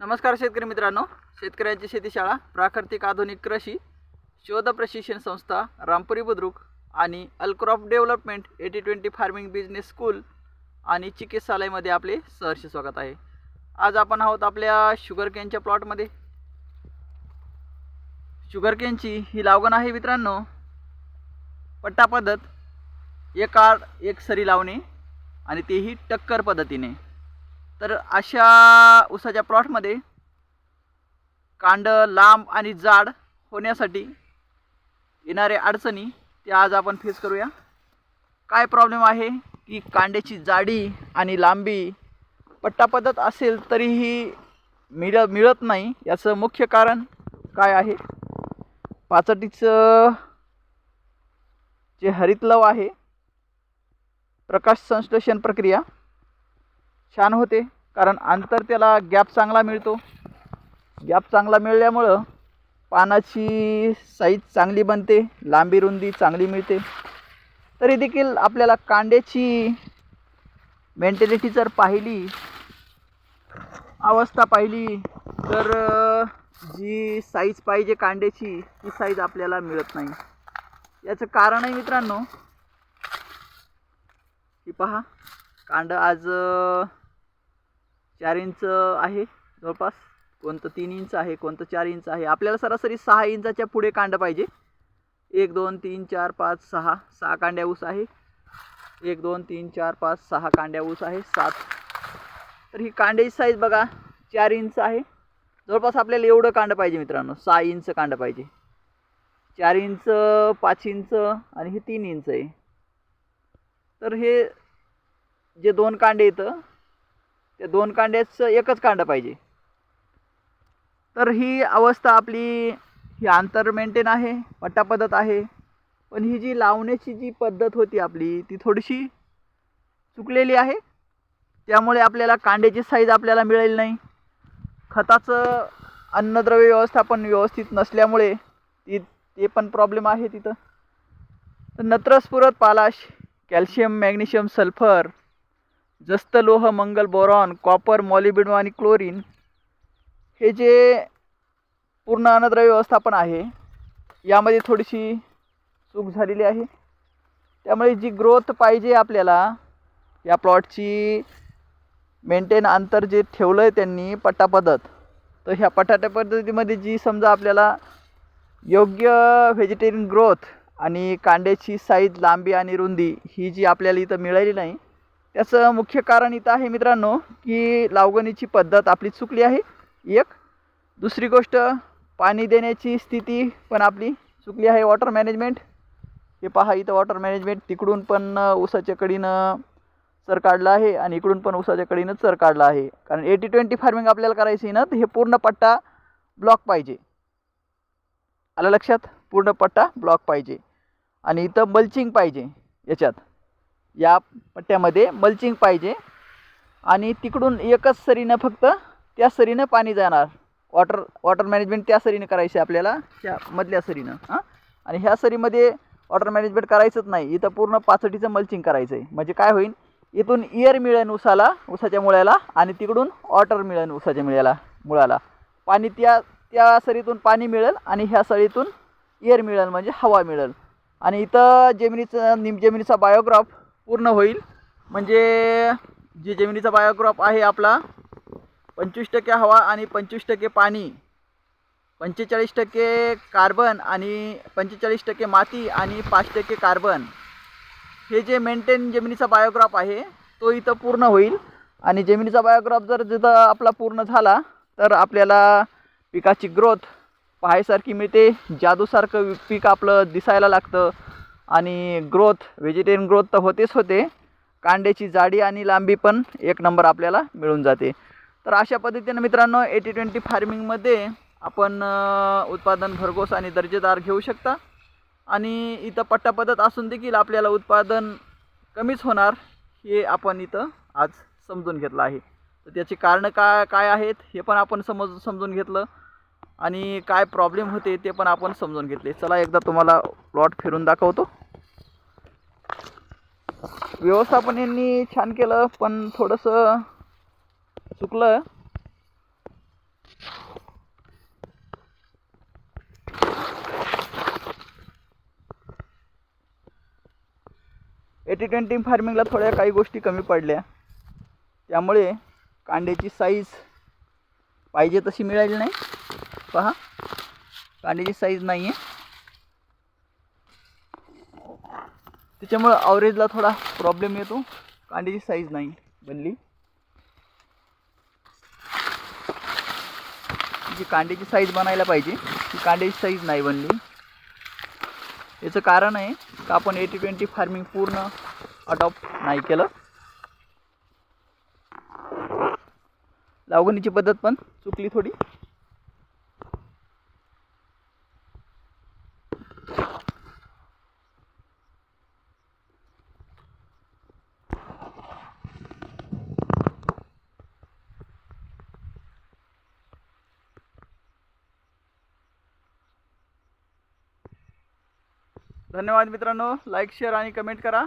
नमस्कार शेतकरी मित्रांनो. शेतकऱ्यांची शेतीशाळा प्राकृतिक आधुनिक कृषी शोध प्रशिक्षण संस्था रामपुरी बुद्रुक आणि अल्क्रॉप development eighty twenty farming business school आणि चिकित्सालयमध्ये आपले सहर्ष स्वागत आहे. आज आपण आहोत आपल्या शुगर केनच्या प्लॉटमध्ये शुगर केनची ही लावगण आहे मित्रांनो. पट्टा पद्धत एक आड एक सरी लावणे आणि तेही टक्कर पद्धतीने. तर अशा उसाच्या प्लॉटमध्ये कांड लांब आणि जाड होण्यासाठी येणारे अडचणी ते आज आपण फेस करूया. काय प्रॉब्लेम आहे की कांड्याची जाडी आणि लांबी पट्टापद्धत असेल तरीही मिळ मिळत नाही याचं मुख्य कारण काय आहे? पाचटीचं जे हरितलव आहे प्रकाश संश्लेषण प्रक्रिया छान होते कारण अंतर त्याला गॅप चांगला मिळतो. गॅप चांगला मिळाल्यामुळं पानाची साईज चांगली बनते लांबी रुंदी चांगली मिळते. तरी देखील आपल्याला कांड्याची मेंटॅलिटी जर पाहिली अवस्था पाहिली तर जी साईज पाहिजे कांड्याची ती साईज आपल्याला मिळत नाही. याचं कारण आहे मित्रांनो की पहा कांड आज चार इंच आहे जवळपास. कोणतं तीन इंच आहे कोणतं चार इंच आहे. आपल्याला सरासरी सहा इंचाच्या पुढे कांड पाहिजे. एक दोन तीन चार पाच सहा सहा कांड्या ऊस आहे. एक दोन तीन चार पाच सहा कांड्या ऊस आहे. सात. तर ही कांड्याची साईज बघा चार इंच आहे. जवळपास आपल्याला एवढं कांड पाहिजे मित्रांनो. सहा इंच कांड पाहिजे. चार इंच पाच इंच आणि हे तीन इंच आहे. तर हे जे दोन कांडे येतं त्या दोन कांड्याचं एकच कांड पाहिजे. तर ही अवस्था आपली ही आंतर मेंटेन आहे पट्टा पद्धत आहे. पण ही जी लावण्याची जी पद्धत होती आपली ती थोडीशी चुकलेली आहे. त्यामुळे आपल्याला कांड्याची साईज आपल्याला मिळेल नाही. खताचं अन्नद्रव्य व्यवस्थापन व्यवस्थित नसल्यामुळे ती ते पण प्रॉब्लेम आहे तिथं. तर नत्रस्फुरत पालाश कॅल्शियम मॅग्नेशियम सल्फर जस्त लोह मंगल बोरॉन कॉपर मॉलिबिडो आणि क्लोरीन हे जे पूर्ण अन्नद्रव्य व्यवस्थापन आहे यामध्ये थोडीशी चूक झालेली आहे. त्यामुळे जी ग्रोथ पाहिजे आपल्याला या प्लॉटची मेंटेन अंतर जे ठेवलं आहे त्यांनी पट्टा पद्धत तर ह्या पटाट्या पद्धतीमध्ये जी समजा आपल्याला योग्य व्हेजिटेरियन ग्रोथ आणि कांड्याची साईज लांबी आणि रुंदी ही जी आपल्याला इथं मिळाली नाही त्याचं मुख्य कारण इथं आहे मित्रांनो की लावगणीची पद्धत आपली चुकली आहे. एक दुसरी गोष्ट पाणी देण्याची स्थिती पण आपली चुकली आहे वॉटर मॅनेजमेंट हे पहा इथं वॉटर मॅनेजमेंट तिकडून पण ऊसाच्या कडीनं चर काढला आहे आणि इकडून पण ऊसाच्या कडीनं चर काढला आहे. कारण एटी ट्वेंटी फार्मिंग आपल्याला करायची आहे ना तर हे पूर्ण पट्टा ब्लॉक पाहिजे. आलं लक्षात? पूर्ण पट्टा ब्लॉक पाहिजे. आणि इथं मल्चिंग पाहिजे याच्यात. या पट्ट्यामध्ये मल्चिंग पाहिजे. आणि तिकडून एकच सरीनं फक्त त्या सरीनं पाणी जाणार. वॉटर वॉटर मॅनेजमेंट त्या सरीनं करायची आहे आपल्याला त्या मधल्या सरीनं हां? आणि ह्या सरीमध्ये वॉटर मॅनेजमेंट करायचंच नाही. इथं पूर्ण पाचटीचं मल्चिंग करायचं आहे म्हणजे काय होईल? इथून इयर मिळेल उसाला उसाच्या मुळ्याला आणि तिकडून वॉटर मिळेल उसाच्या मुळ्याला मुळाला. पाणी त्या त्या सरीतून पाणी मिळेल आणि ह्या सरीतून एअर मिळेल म्हणजे हवा मिळेल. आणि इथं जमिनीचं निम जमिनीचा बायोग्राफ पूर्ण होईल. म्हणजे जे जमिनीचा बायोग्राफ आहे आपला पंचवीस टक्के हवा आणि पंचवीस टक्के पाणी पंचेचाळीस टक्के कार्बन आणि पंचेचाळीस टक्के माती आणि पाच टक्के कार्बन हे जे मेंटेन जमिनीचा बायोग्राफ आहे तो इथं पूर्ण होईल. आणि जमिनीचा बायोग्राफ जर जिथं आपला पूर्ण झाला तर आपल्याला पिकाची ग्रोथ पाहायसारखी मिळते. जादूसारखं पीक आपलं दिसायला लागतं. आणि ग्रोथ व्हेजिटेरियन ग्रोथ तर होतेच होते. कांड्याची जाडी आणि लांबी पण एक नंबर आपल्याला मिळून जाते. तर अशा पद्धतीनं मित्रांनो एटी ट्वेंटी फार्मिंगमध्ये आपण उत्पादन भरघोस आणि दर्जेदार घेऊ शकता. आणि इथं पट्टा पद्धत असून देखील आपल्याला उत्पादन कमीच होणार हे आपण इथं आज समजून घेतलं आहे. तर त्याची कारणं काय काय आहेत हे पण आपण समज समजून घेतलं. आणि काय प्रॉब्लेम होते ते पण आपण समजून घेतले. चला एकदा तुम्हाला प्लॉट फिरून दाखवतो. व्यवस्थापन यांनी छान केलं पण थोडंसं चुकलं. एटी ट्वेंटी फार्मिंगला थोड्या काही गोष्टी कमी पडल्या. त्यामुळे कांड्याची साईज पाहिजे तशी मिळाली नाही. पहा कांड्याची साईज नाही आहे त्याच्यामुळं अवरेजला थोडा प्रॉब्लेम येतो. कांद्याची साईज नाही बनली. जी कांद्याची साईज बनायला पाहिजे ती कांद्याची साईज नाही बनली. याचं कारण आहे का आपण एटी ट्वेंटी फार्मिंग पूर्ण अडॉप्ट नाही केलं. लावणीची पद्धत पण चुकली थोडी. धन्यवाद मित्रांनो. लाईक शेअर आणि कमेंट करा.